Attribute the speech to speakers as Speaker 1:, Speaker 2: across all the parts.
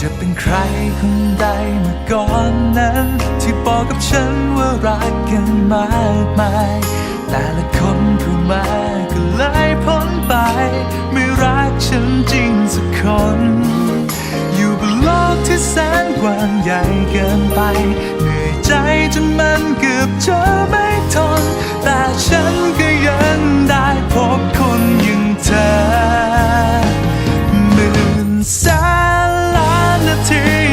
Speaker 1: จะเป็นใครคนใดเมื่อก่อนนั้น ที่บอกกับฉันว่ารักกันมากมาย แต่ละคนเข้ามาก็เลยพ้นไป ไม่รักฉันจริงสักคน อยู่บนโลกที่แสนกว้างใหญ่เกินไป เหนื่อยใจจนมันเกือบจะา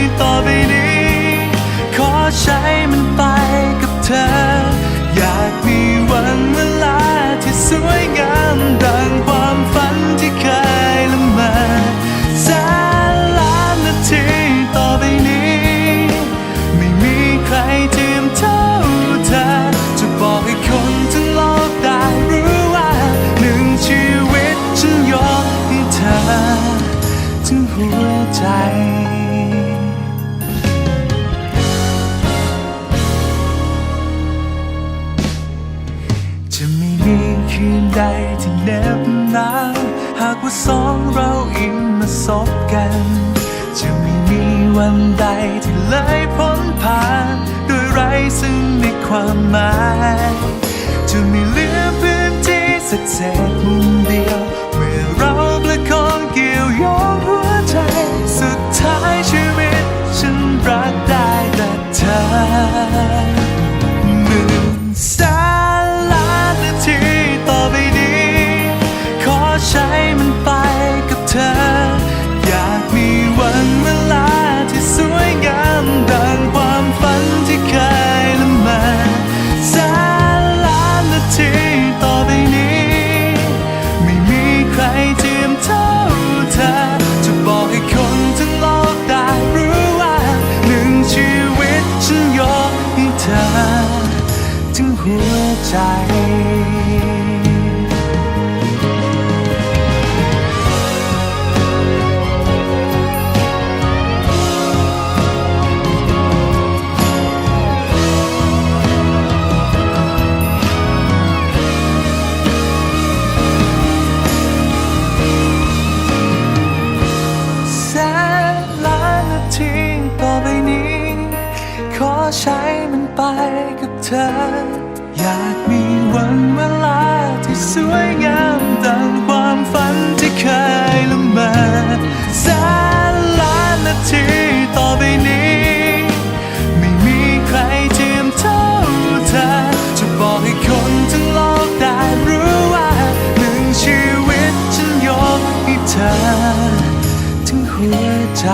Speaker 1: ที่เหน็บหนาวหากว่าสองเราอิงมาสบกัน จะไม่มีวันใดที่เลยพ้นผ่านโดยไร้ซึ่งในความหมาย จะไม่เหลือพื้นที่สักเศษมุมเดียว เมื่อเราประคองเกี่ยวโยงหัวใจ สุดท้ายชีวิต ฉันรักได้แต่เธอ เท่าเธอ จะบอกให้คนทั้งโลกได้รู้ว่าหนึ่งชีวิตฉันยกให้เธอ ถึงหัวใจ ใช้มันไปกับเธอ อยากมีวันเวลาที่สวยงามดังความฝันที่เคยละเมอแสนล้านนาทีต่อไปนี้ ไม่มีใครเทียมเท่าเธอ จะบอกให้คนทั้งโลกได้รู้ว่าหนึ่งชีวิตฉันยกให้เธอ ถึงหัวใจ